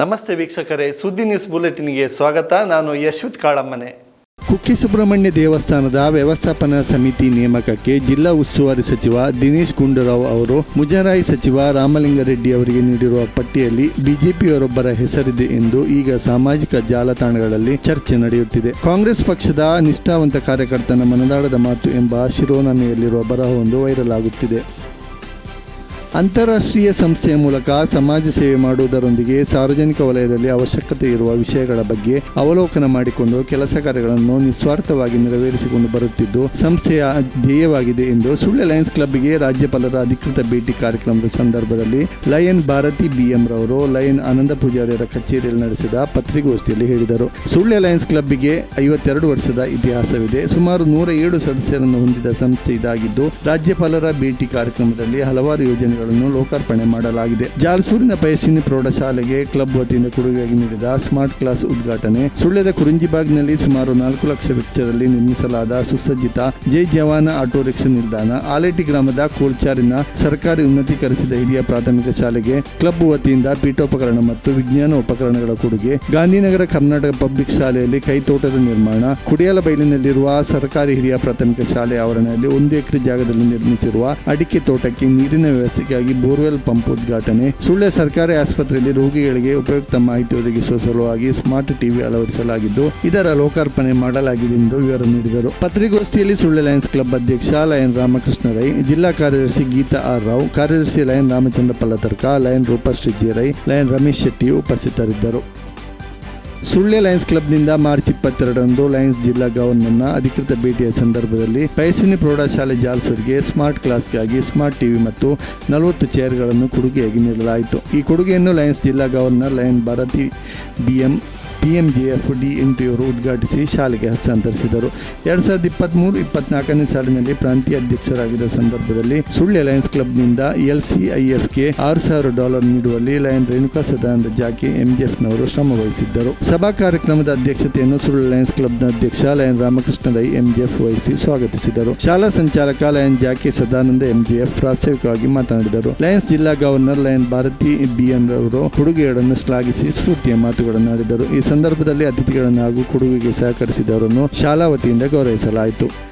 ನಮಸ್ತೆ ವೀಕ್ಷಕರೇ, ಸುದ್ದಿ ನ್ಯೂಸ್ ಬುಲೆಟಿನ್ಗೆ ಸ್ವಾಗತ. ನಾನು ಯಶ್ವಿತ್ ಕಾಳಮ್ಮನೆ. ಕುಕ್ಕಿ ಸುಬ್ರಹ್ಮಣ್ಯ ದೇವಸ್ಥಾನದ ವ್ಯವಸ್ಥಾಪನಾ ಸಮಿತಿ ನೇಮಕಕ್ಕೆ ಜಿಲ್ಲಾ ಉಸ್ತುವಾರಿ ಸಚಿವ ದಿನೇಶ್ ಗುಂಡೂರಾವ್ ಅವರು, ಮುಜರಾಯಿ ಸಚಿವ ರಾಮಲಿಂಗಾರೆಡ್ಡಿ ಅವರಿಗೆ ನೀಡಿರುವ ಪಟ್ಟಿಯಲ್ಲಿ ಬಿಜೆಪಿಯವರೊಬ್ಬರ ಹೆಸರಿದೆ ಎಂದು ಈಗ ಸಾಮಾಜಿಕ ಜಾಲತಾಣಗಳಲ್ಲಿ ಚರ್ಚೆ ನಡೆಯುತ್ತಿದೆ. ಕಾಂಗ್ರೆಸ್ ಪಕ್ಷದ ನಿಷ್ಠಾವಂತ ಕಾರ್ಯಕರ್ತನ ಮನದಾಳದ ಮಾತು ಎಂಬ ಶಿರೋನಾಮೆಯಲ್ಲಿರುವ ಬರಹವೊಂದು ವೈರಲ್ ಆಗುತ್ತಿದೆ. ಅಂತಾರಾಷ್ಟ್ರೀಯ ಸಂಸ್ಥೆಯ ಮೂಲಕ ಸಮಾಜ ಸೇವೆ ಮಾಡುವುದರೊಂದಿಗೆ ಸಾರ್ವಜನಿಕ ವಲಯದಲ್ಲಿ ಅವಶ್ಯಕತೆ ಇರುವ ವಿಷಯಗಳ ಬಗ್ಗೆ ಅವಲೋಕನ ಮಾಡಿಕೊಂಡು ಕೆಲಸ ಕಾರ್ಯಗಳನ್ನು ನಿಸ್ವಾರ್ಥವಾಗಿ ನೆರವೇರಿಸಿಕೊಂಡು ಬರುತ್ತಿದ್ದು, ಸಂಸ್ಥೆಯ ಧ್ಯೇಯವಾಗಿದೆ ಎಂದು ಸುಳ್ಯ ಲಯನ್ಸ್ ಕ್ಲಬ್ಗೆ ರಾಜ್ಯಪಾಲರ ಅಧಿಕೃತ ಭೇಟಿ ಕಾರ್ಯಕ್ರಮದ ಸಂದರ್ಭದಲ್ಲಿ ಲಯನ್ ಭಾರತಿ ಬಿಎಂ ರವರು, ಲಯನ್ ಆನಂದ ಪೂಜಾರಿಯರ ಕಚೇರಿಯಲ್ಲಿ ನಡೆಸಿದ ಪತ್ರಿಕಾಗೋಷ್ಠಿಯಲ್ಲಿ ಹೇಳಿದರು. ಸುಳ್ಯ ಲಯನ್ಸ್ ಕ್ಲಬ್ಗೆ ಐವತ್ತೆರಡು ವರ್ಷದ ಇತಿಹಾಸವಿದೆ. ಸುಮಾರು ನೂರ ಏಳು ಸದಸ್ಯರನ್ನು ಹೊಂದಿದ ಸಂಸ್ಥೆ ಇದಾಗಿದ್ದು, ರಾಜ್ಯಪಾಲರ ಭೇಟಿ ಕಾರ್ಯಕ್ರಮದಲ್ಲಿ ಹಲವಾರು ಯೋಜನೆಗಳನ್ನು ಲೋಕಾರ್ಪಣೆ ಮಾಡಲಾಗಿದೆ. ಜಾಲ್ಸೂರಿನ ಪಯಸ್ವಿನಿ ಪ್ರೌಢಶಾಲೆಗೆ ಕ್ಲಬ್ ವತಿಯಿಂದ ಕೊಡುಗೆಯಾಗಿ ನೀಡಿದ ಸ್ಮಾರ್ಟ್ ಕ್ಲಾಸ್ ಉದ್ಘಾಟನೆ ಸುಳ್ಯದ ಕುರಿಂಜಿಬಾಗ್ನಲ್ಲಿ ಸುಮಾರು ನಾಲ್ಕು ಲಕ್ಷ ವೆಚ್ಚದಲ್ಲಿ ನಿರ್ಮಿಸಲಾದ ಸುಸಜ್ಜಿತ ಜೈ ಜವಾನ ಆಟೋ ರಿಕ್ಷಾ ನಿಲ್ದಾಣ, ಆಲೇಟಿ ಗ್ರಾಮದ ಕೋಲ್ಚಾರಿನ ಸರ್ಕಾರಿ ಉನ್ನತೀಕರಿಸಿದ ಹಿರಿಯ ಪ್ರಾಥಮಿಕ ಶಾಲೆಗೆ ಕ್ಲಬ್ ವತಿಯಿಂದ ಪೀಠೋಪಕರಣ ಮತ್ತು ವಿಜ್ಞಾನ ಉಪಕರಣಗಳ ಕೊಡುಗೆ, ಗಾಂಧಿನಗರ ಕರ್ನಾಟಕ ಪಬ್ಲಿಕ್ ಶಾಲೆಯಲ್ಲಿ ಕೈತೋಟದ ನಿರ್ಮಾಣ, ಕುಡಿಯಲ ಬೈಲಿನಲ್ಲಿರುವ ಸರ್ಕಾರಿ ಹಿರಿಯ ಪ್ರಾಥಮಿಕ ಶಾಲೆ ಆವರಣದಲ್ಲಿ ಒಂದು ಎಕರೆ ಜಾಗದಲ್ಲಿ ನಿರ್ಮಿಸಿರುವ ಅಡಿಕೆ ತೋಟಕ್ಕೆ ನೀರಿನ ವ್ಯವಸ್ಥೆಗಾಗಿ ಬೋರ್ವೆಲ್ ಪಂಪ್ ಉದ್ಘಾಟನೆ. ಸುಳ್ಯ ಸರ್ಕಾರಿ ಆಸ್ಪತ್ರೆಯಲ್ಲಿ ರೋಗಿಗಳಿಗೆ ಉಪಯುಕ್ತ ಮಾಹಿತಿ ಒದಗಿಸುವ ಸಲುವಾಗಿ ಸ್ಮಾರ್ಟ್ ಟಿವಿ ಅಳವಡಿಸಲಾಗಿದ್ದು, ಇದರ ಲೋಕಾರ್ಪಣೆ ಮಾಡಲಾಗಿದೆ ಎಂದು ವಿವರ ನೀಡಿದರು. ಪತ್ರಿಕೋಷ್ಠಿಯಲ್ಲಿ ಸುಳ್ಯ ಲಯನ್ಸ್ ಕ್ಲಬ್ ಅಧ್ಯಕ್ಷ ಲಯನ್ ರಾಮಕೃಷ್ಣ ರೈ, ಜಿಲ್ಲಾ ಕಾರ್ಯದರ್ಶಿ ಗೀತಾ ಆರ್ ರಾವ್, ಕಾರ್ಯದರ್ಶಿ lion Ramachandra Pallatharka, lion Roopashree G Rai, lion Ramesh Shetty ಉಪಸ್ಥಿತರಿದ್ದರು. ಸುಳ್ಯ ಲಯನ್ಸ್ ಕ್ಲಬ್ನಿಂದ ಮಾರ್ಚ್ ಇಪ್ಪತ್ತೆರಡರಂದು ಲಯನ್ಸ್ ಜಿಲ್ಲಾ ಗವರ್ನರ್ನ ಅಧಿಕೃತ ಭೇಟಿಯ ಸಂದರ್ಭದಲ್ಲಿ ಪಯಸ್ವಿನಿ ಪ್ರೌಢಶಾಲೆ ಜಾಲ್ಸೂರಿಗೆ ಸ್ಮಾರ್ಟ್ ಕ್ಲಾಸ್ಗಾಗಿ ಸ್ಮಾರ್ಟ್ ಟಿವಿ ಮತ್ತು ನಲವತ್ತು ಚೇರ್ಗಳನ್ನು ಕೊಡುಗೆಯಾಗಿ ನೀಡಲಾಯಿತು. ಈ ಕೊಡುಗೆಯನ್ನು ಲಯನ್ಸ್ ಜಿಲ್ಲಾ governor lion Bharati BM PMJF D N T ಅವರು ಉದ್ಘಾಟಿಸಿ ಶಾಲೆಗೆ ಹಸ್ತಾಂತರಿಸಿದರು. ಎರಡ್ ಸಾವಿರದ ಇಪ್ಪತ್ತ್ಮೂರು ಇಪ್ಪತ್ನಾಲ್ಕನೇ ಸಾಲಿನಲ್ಲಿ ಪ್ರಾಂತೀಯ ಅಧ್ಯಕ್ಷರಾಗಿದ್ದ ಸಂದರ್ಭದಲ್ಲಿ ಸುಳ್ಯ ಲಯನ್ಸ್ ಕ್ಲಬ್ನಿಂದ ಎಲ್ ಸಿ ಐ ಎಫ್ಗೆ ಆರು ಸಾವಿರ ಡಾಲರ್ ನೀಡುವಲ್ಲಿ ಲಯನ್ ರೇಣುಕಾ ಸದಾನಂದ ಜಾಕಿ ಎಂಜಿಎಫ್ನವರು ಶ್ರಮ ವಹಿಸಿದ್ದರು. ಸಭಾ ಕಾರ್ಯಕ್ರಮದ ಅಧ್ಯಕ್ಷತೆಯನ್ನು ಸುಳ್ಯ ಲಯನ್ಸ್ ಕ್ಲಬ್ನ ಅಧ್ಯಕ್ಷ ಲಯನ್ ರಾಮಕೃಷ್ಣ ರೈ ಎಂಜಿಎಫ್ ವಹಿಸಿ ಸ್ವಾಗತಿಸಿದರು. ಶಾಲಾ ಸಂಚಾಲಕ ಲಯನ್ ಜಾಕಿ ಸದಾನಂದ ಎಂಜಿಎಫ್ ಪ್ರಾಸ್ತಾವಿಕವಾಗಿ ಮಾತನಾಡಿದರು. ಲಯನ್ಸ್ ಜಿಲ್ಲಾ ಗವರ್ನರ್ ಲಯನ್ ಭಾರತಿ ಬಿಎನ್ ರವರು ಹುಡುಗಿಯರನ್ನು ಶ್ಲಾಘಿಸಿ ಸ್ಫೂರ್ತಿಯ ಮಾತುಗಳನ್ನಾಡಿದರು. ಈ ಸಂದರ್ಭದಲ್ಲಿ ಅತಿಥಿಗಳನ್ನು ಹಾಗೂ ಕೊಡುಗೆಗೆ ಸಹಕರಿಸಿದವರನ್ನು ಶಾಲಾ ವತಿಯಿಂದ ಗೌರವಿಸಲಾಯಿತು.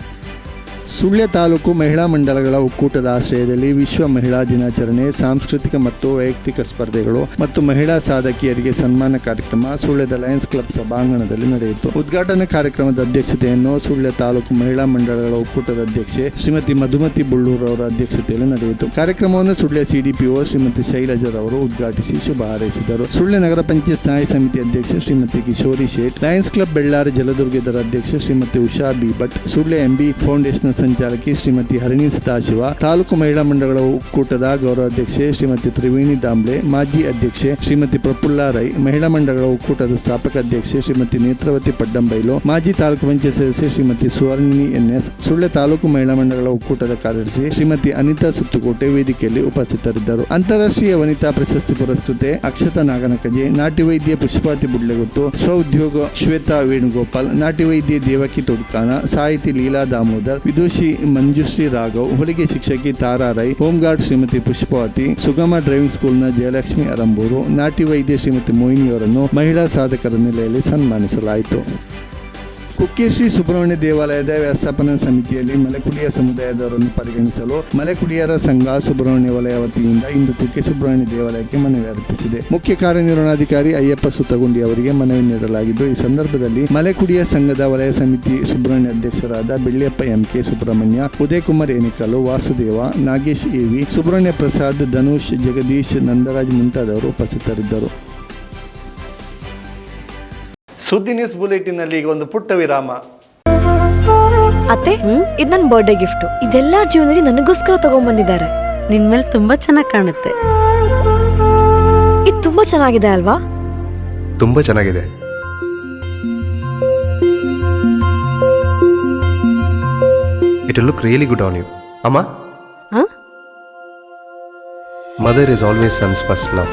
ಸುಳ್ಯ ತಾಲೂಕು ಮಹಿಳಾ ಮಂಡಲಗಳ ಒಕ್ಕೂಟದ ಆಶ್ರಯದಲ್ಲಿ ವಿಶ್ವ ಮಹಿಳಾ ದಿನಾಚರಣೆ, ಸಾಂಸ್ಕೃತಿಕ ಮತ್ತು ವೈಯಕ್ತಿಕ ಸ್ಪರ್ಧೆಗಳು ಮತ್ತು ಮಹಿಳಾ ಸಾಧಕಿಯರಿಗೆ ಸನ್ಮಾನ ಕಾರ್ಯಕ್ರಮ ಸುಳ್ಯದ ಲಯನ್ಸ್ ಕ್ಲಬ್ ಸಭಾಂಗಣದಲ್ಲಿ ನಡೆಯಿತು. ಉದ್ಘಾಟನಾ ಕಾರ್ಯಕ್ರಮದ ಅಧ್ಯಕ್ಷತೆಯನ್ನು ಸುಳ್ಯ ತಾಲೂಕು ಮಹಿಳಾ ಮಂಡಳಗಳ ಒಕ್ಕೂಟದ ಅಧ್ಯಕ್ಷೆ ಶ್ರೀಮತಿ ಮಧುಮತಿ ಬುಳ್ಳೂರ್ ಅವರ ಅಧ್ಯಕ್ಷತೆಯಲ್ಲಿ ನಡೆಯಿತು. ಕಾರ್ಯಕ್ರಮವನ್ನು ಸುಳ್ಯ ಸಿಡಿಪಿಒ ಶ್ರೀಮತಿ ಶೈಲಜರವರು ಉದ್ಘಾಟಿಸಿ ಶುಭ ಹಾರೈಸಿದರು. ಸುಳ್ಯ ನಗರ ಪಂಚಾಯತ್ ಸ್ಥಾಯಿ ಸಮಿತಿ ಅಧ್ಯಕ್ಷೆ ಶ್ರೀಮತಿ ಕಿಶೋರಿ ಶೇಟ್, ಲಯನ್ಸ್ ಕ್ಲಬ್ ಬೆಳ್ಳಾರಿ ಜಲದುರ್ಗದ ಅಧ್ಯಕ್ಷೆ Shrimati Usha B Bhat, Sullia MB foundation ಸಂಚಾಲಕಿ Shrimati Harini Sadashiva, taluk ಮಹಿಳಾ ಮಂಡಳಗಳ ಒಕ್ಕೂಟದ ಗೌರವಾಧ್ಯಕ್ಷೆ ಶ್ರೀಮತಿ ತ್ರಿವೇಣಿ ದಾಂಬ್ಲೆ ಮಾಜಿ ಅಧ್ಯಕ್ಷೆ ಶ್ರೀಮತಿ ಪ್ರಫುಲ್ಲಾ ರೈ, ಮಹಿಳಾ ಮಂಡಳಗಳ ಒಕ್ಕೂಟದ ಸ್ಥಾಪಕ ಅಧ್ಯಕ್ಷೆ ಶ್ರೀಮತಿ ನೇತ್ರಾವತಿ ಪಡ್ಡಂಬೈಲು, ಮಾಜಿ ತಾಲೂಕು ಪಂಚಾಯತ್ ಸದಸ್ಯೆ ಶ್ರೀಮತಿ ಸುವರ್ಣಿನಿ ಎನ್ಎಸ್ ಸುಳ್ಳೆ ತಾಲೂಕು ಮಹಿಳಾ ಮಂಡಳಗಳ ಒಕ್ಕೂಟದ ಕಾರ್ಯದರ್ಶಿ ಶ್ರೀಮತಿ ಅನಿತಾ ಸುತ್ತುಕೋಟೆ ವೇದಿಕೆಯಲ್ಲಿ ಉಪಸ್ಥಿತರಿದ್ದರು. ಅಂತಾರಾಷ್ಟ್ರೀಯ ವನಿತಾ ಪ್ರಶಸ್ತಿ ಪುರಸ್ಕೃತೆ ಅಕ್ಷತಾ ನಾಗನಕಜೆ ನಾಟಿ ವೈದ್ಯ ಪುಷ್ಪಾತಿ ಬುಡ್ಲೆಗುತ್ತು, ಸ್ವಉದ್ಯೋಗ ಶ್ವೇತಾ ವೇಣುಗೋಪಾಲ್ ನಾಟಿ ವೈದ್ಯ ದೇವಕಿ ತುಡ್ಕಾನ ಸಾಹಿತಿ ಲೀಲಾ ದಾಮೋದರ್ ವಿದುಷಿ ಮಂಜುಶ್ರೀ, ರಾಘವ್ ಹೊಲಿಗೆ ಶಿಕ್ಷಕಿ Tara Rai home guard Shrimati Pushpavathi, Sugama driving ಸ್ಕೂಲ್ನ ಜಯಲಕ್ಷ್ಮಿ ಅರಂಬೂರು, ನಾಟಿ ವೈದ್ಯ ಶ್ರೀಮತಿ ಮೋಹಿನಿಯವರನ್ನು ಮಹಿಳಾ ಸಾಧಕರ ನೆಲೆಯಲ್ಲಿ ಸನ್ಮಾನಿಸಲಾಯಿತು. ಕುಕ್ಕೆ ಶ್ರೀ ಸುಬ್ರಹ್ಮಣ್ಯ ದೇವಾಲಯದ ವ್ಯವಸ್ಥಾಪನಾ ಸಮಿತಿಯಲ್ಲಿ ಮಲೆಕುಡಿಯ ಸಮುದಾಯದವರನ್ನು ಪರಿಗಣಿಸಲು ಮಲೆಕುಡಿಯರ ಸಂಘ ಸುಬ್ರಹ್ಮಣ್ಯ ವಲಯ ವತಿಯಿಂದ ಇಂದು ಕುಕ್ಕೆ ಸುಬ್ರಹ್ಮಣ್ಯ ದೇವಾಲಯಕ್ಕೆ ಮನವಿ ಅರ್ಪಿಸಿದೆ. ಮುಖ್ಯ ಕಾರ್ಯನಿರ್ವಹಣಾಧಿಕಾರಿ ಅಯ್ಯಪ್ಪ ಸುತ್ತಗುಂಡಿ ಅವರಿಗೆ ಮನವಿ ನೀಡಲಾಗಿದ್ದು, ಈ ಸಂದರ್ಭದಲ್ಲಿ ಮಲೆಕುಡಿಯ ಸಂಘದ ವಲಯ ಸಮಿತಿ ಸುಬ್ರಹ್ಮಣ್ಯ ಅಧ್ಯಕ್ಷರಾದ ಬೆಳ್ಳಿಯಪ್ಪ ಎಂಕೆ ಸುಬ್ರಹ್ಮಣ್ಯ, ಉದಯಕುಮಾರ್ ಏನಿಕಲ್ಲು ವಾಸುದೇವ, ನಾಗೇಶ್ ಎವಿ ಸುಬ್ರಹ್ಮಣ್ಯ ಪ್ರಸಾದ್, ಧನುಷ್ ಜಗದೀಶ್ ನಂದರಾಜ್ ಮುಂತಾದವರು ಉಪಸ್ಥಿತರಿದ್ದರು. ಸುದ್ದಿ ನ್ಯೂಸ್ ಬುಲೆಟಿನ್ನಲ್ಲಿ ಈಗ ಒಂದು ಪುಟ್ಟ ವಿರಾಮ. ಅತ್ತೆ ಇದು ನನ್ನ ಬರ್ಡೇ ಗಿಫ್ಟ್ ಇದೆಲ್ಲ ಜೀವನದಲ್ಲಿ ನನಗೋಸ್ಕರ ತಗೊಂಡ್ಬಂದಿದ್ದಾರೆ ನಿನ್ ಮೇಲೆ ತುಂಬಾ ಚೆನ್ನಾಗಿ ಕಾಣುತ್ತೆ. ಇದು ತುಂಬಾ ಚೆನ್ನಾಗಿದೆ ಅಲ್ವಾ? ತುಂಬಾ ಚೆನ್ನಾಗಿದೆ. It look really good on you ಅಮ್ಮ? ಹ? Mother is always sons first love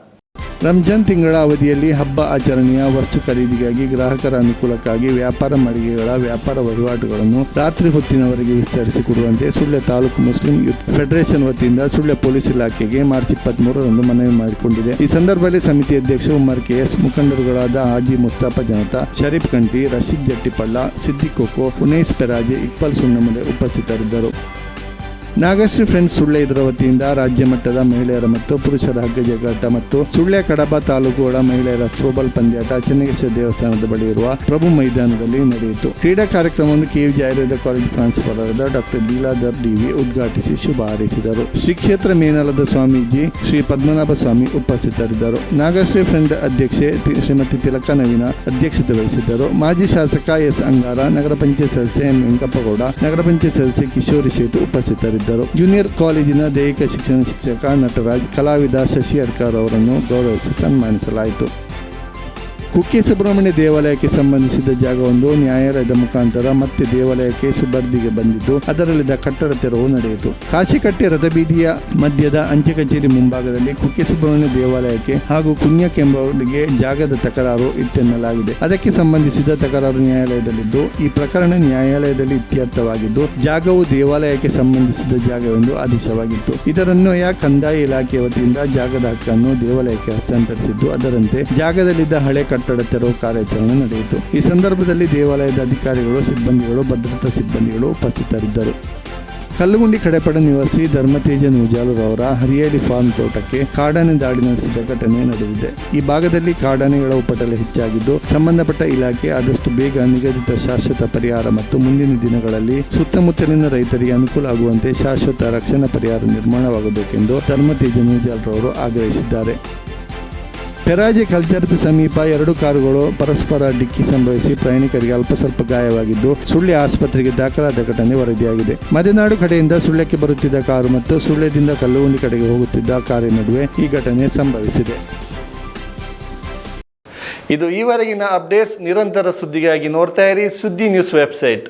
Ramzan ತಿಂಗಳ ಅವಧಿಯಲ್ಲಿ ಹಬ್ಬ ಆಚರಣೆಯ ವಸ್ತು ಖರೀದಿಗಾಗಿ ಗ್ರಾಹಕರ ಅನುಕೂಲಕ್ಕಾಗಿ ವ್ಯಾಪಾರ ಮಳಿಗೆಗಳ ವ್ಯಾಪಾರ ವಹಿವಾಟುಗಳನ್ನು ರಾತ್ರಿ ಹೊತ್ತಿನವರೆಗೆ ವಿಸ್ತರಿಸಿಕೊಡುವಂತೆ Sullia taluk Muslim youth federation ವತಿಯಿಂದ ಸುಳ್ಯ ಪೊಲೀಸ್ ಇಲಾಖೆಗೆ ಮಾರ್ಚ್ ಇಪ್ಪತ್ಮೂರರಂದು ಮನವಿ ಮಾಡಿಕೊಂಡಿದೆ. ಈ ಸಂದರ್ಭದಲ್ಲಿ ಸಮಿತಿ ಅಧ್ಯಕ್ಷ ಉಮರ್ ಕೆಎಸ್, ಮುಖಂಡರುಗಳಾದ ಹಾಜಿ ಮುಸ್ತಾಫ ಜನತಾ, ಶರೀಫ್ ಕಂಟಿ, ರಶೀದ್ ಜಟ್ಟಿಪಳ್ಳ ಸಿದ್ದಿಕ್ ಕೊಕೋ ಉನೇಸ್ ಪೆರಾಜೆ, ಇಕ್ಬಾಲ್ ಸುಣ್ಣಮಲೆ ಉಪಸ್ಥಿತರಿದ್ದರು. ನಾಗಶ್ರೀ ಫ್ರೆಂಡ್ಸ್ ಸುಳ್ಯ ಇದರ ವತಿಯಿಂದ ರಾಜ್ಯ ಮಟ್ಟದ ಮಹಿಳೆಯರ ಮತ್ತು ಪುರುಷರ ಹಗ್ಗ ಜಗ್ಗಾಟ ಮತ್ತು ಸುಳ್ಯ ಕಡಬ ತಾಲೂಕುಗಳ ಮಹಿಳೆಯರ ಥ್ರೋಬಾಲ್ ಪಂದ್ಯಾಟ ಚನ್ನಗೇಶ್ವರ ದೇವಸ್ಥಾನದ ಬಳಿ ಇರುವ ಪ್ರಭು ಮೈದಾನದಲ್ಲಿ ನಡೆಯಿತು. ಕ್ರೀಡಾ ಕಾರ್ಯಕ್ರಮವನ್ನು ಕೆವಿ ಆಯುರ್ವೇದ ಕಾಲೇಜು ಪ್ರಾಂಶುಪಾಲರಾದ ಡಾಕ್ಟರ್ ಲೀಲಾಧರ್ ಡಿವಿ ಉದ್ಘಾಟಿಸಿ ಶುಭ ಹಾರೈಸಿದರು. ಶ್ರೀ ಕ್ಷೇತ್ರ ಮೇನಲದ ಸ್ವಾಮೀಜಿ ಶ್ರೀ ಪದ್ಮನಾಭ ಸ್ವಾಮಿ ಉಪಸ್ಥಿತರಿದ್ದರು. ನಾಗಶ್ರೀ ಫ್ರೆಂಡ್ ಅಧ್ಯಕ್ಷೆ ಶ್ರೀಮತಿ ತಿಲಕ ನವೀನ ಅಧ್ಯಕ್ಷತೆ ವಹಿಸಿದ್ದರು. ಮಾಜಿ ಶಾಸಕ ಎಸ್ ಅಂಗಾರ, ನಗರ ಪಂಚಾಯತ್ ಸದಸ್ಯ ಎಂ ವೆಂಕಪ್ಪಗೌಡ, ನಗರ ಪಂಚಾಯತ್ ಸದಸ್ಯ ಕಿಶೋರಿ ಶೇಟ್ ಉಪಸ್ಥಿತರಿದ್ದರು. ಜೂನಿಯರ್ ಕಾಲೇಜಿನ ದೈಹಿಕ ಶಿಕ್ಷಣ ಶಿಕ್ಷಕ ನಟರಾಜ್ ಕಲಾವಿದ ಶಶಿ ಅಡ್ಕರ್ ಅವರನ್ನು ಗೌರವಿಸಿ ಸನ್ಮಾನಿಸಲಾಯಿತು. ಕುಕ್ಕೆ ಸುಬ್ರಹ್ಮಣ್ಯ ದೇವಾಲಯಕ್ಕೆ ಸಂಬಂಧಿಸಿದ ಜಾಗವೊಂದು ನ್ಯಾಯಾಲಯದ ಮುಖಾಂತರ ಮತ್ತೆ ದೇವಾಲಯಕ್ಕೆ ಸುಬರ್ದಿಗೆ ಬಂದಿದ್ದು, ಅದರಲ್ಲಿದ್ದ ಕಟ್ಟಡ ತೆರವು ನಡೆಯಿತು. ಕಾಶಿಕಟ್ಟೆ ರಥಬೀದಿಯ ಮಧ್ಯದ ಅಂಚೆ ಕಚೇರಿ ಮುಂಭಾಗದಲ್ಲಿ ಕುಕ್ಕೆ ಸುಬ್ರಹ್ಮಣ್ಯ ದೇವಾಲಯಕ್ಕೆ ಹಾಗೂ ಕುನ್ಯಕ್ ಎಂಬವರಿಗೆ ಜಾಗದ ತಕರಾರು ಇತ್ತೆನ್ನಲಾಗಿದೆ. ಅದಕ್ಕೆ ಸಂಬಂಧಿಸಿದ ತಕರಾರು ನ್ಯಾಯಾಲಯದಲ್ಲಿದ್ದು, ಈ ಪ್ರಕರಣ ನ್ಯಾಯಾಲಯದಲ್ಲಿ ಇತ್ಯರ್ಥವಾಗಿದ್ದು, ಜಾಗವು ದೇವಾಲಯಕ್ಕೆ ಸಂಬಂಧಿಸಿದ ಜಾಗವೆಂದು ಆದೇಶವಾಗಿತ್ತು. ಇದರನ್ವಯ ಕಂದಾಯ ಇಲಾಖೆ ವತಿಯಿಂದ ಜಾಗದ ಹಕ್ಕನ್ನು ದೇವಾಲಯಕ್ಕೆ ಹಸ್ತಾಂತರಿಸಿದ್ದು, ಅದರಂತೆ ಜಾಗದಲ್ಲಿದ್ದ ಹಳೆ ತೆರವು ಕಾರ್ಯಾಚರಣೆ ನಡೆಯಿತು. ಈ ಸಂದರ್ಭದಲ್ಲಿ ದೇವಾಲಯದ ಅಧಿಕಾರಿಗಳು, ಸಿಬ್ಬಂದಿಗಳು, ಭದ್ರತಾ ಸಿಬ್ಬಂದಿಗಳು ಉಪಸ್ಥಿತರಿದ್ದರು. ಕಲ್ಲುಗುಂಡಿ ಕಡೆಪಡ ನಿವಾಸಿ ಧರ್ಮತೇಜ ನೂಜಾಲುರವರ ಹರಿಯಾಳಿ ಫಾರ್ಮ್ ತೋಟಕ್ಕೆ ಕಾಡಾನೆ ದಾಳಿ ನಡೆಸಿದ ಘಟನೆ ನಡೆದಿದೆ. ಈ ಭಾಗದಲ್ಲಿ ಕಾಡಾನೆಗಳ ಉಪಟಳ ಹೆಚ್ಚಾಗಿದ್ದು, ಸಂಬಂಧಪಟ್ಟ ಇಲಾಖೆ ಆದಷ್ಟು ಬೇಗ ನಿಗದಿತ ಶಾಶ್ವತ ಪರಿಹಾರ ಮತ್ತು ಮುಂದಿನ ದಿನಗಳಲ್ಲಿ ಸುತ್ತಮುತ್ತಲಿನ ರೈತರಿಗೆ ಅನುಕೂಲ ಆಗುವಂತೆ ಶಾಶ್ವತ ರಕ್ಷಣಾ ಪರಿಹಾರ ನಿರ್ಮಾಣವಾಗಬೇಕೆಂದು ಧರ್ಮತೇಜ ನೂಜಾಲ್ರವರು ಆಗ್ರಹಿಸಿದ್ದಾರೆ. ಪೆರಾಜೆ ಕಲ್ಚರ್ ಸಮೀಪ ಎರಡು ಕಾರುಗಳು ಪರಸ್ಪರ ಡಿಕ್ಕಿ ಸಂಭವಿಸಿ ಪ್ರಯಾಣಿಕರಿಗೆ ಅಲ್ಪ ಸ್ವಲ್ಪ ಗಾಯವಾಗಿದ್ದು ಸುಳ್ಯ ಆಸ್ಪತ್ರೆಗೆ ದಾಖಲಾದ ಘಟನೆ ವರದಿಯಾಗಿದೆ. ಮದೆನಾಡು ಕಡೆಯಿಂದ ಸುಳ್ಯಕ್ಕೆ ಬರುತ್ತಿದ್ದ ಕಾರು ಮತ್ತು ಸುಳ್ಯದಿಂದ ಕಲ್ಲುಗುಂಡಿ ಕಡೆಗೆ ಹೋಗುತ್ತಿದ್ದ ಕಾರಿನ ನಡುವೆ ಈ ಘಟನೆ ಸಂಭವಿಸಿದೆ. ಇದು ಈವರೆಗಿನ ಅಪ್ಡೇಟ್ಸ್ ನಿರಂತರ ಸುದ್ದಿಗಾಗಿ ನೋಡ್ತಾ ಇರಿ ಸುದ್ದಿ ನ್ಯೂಸ್ ವೆಬ್ಸೈಟ್.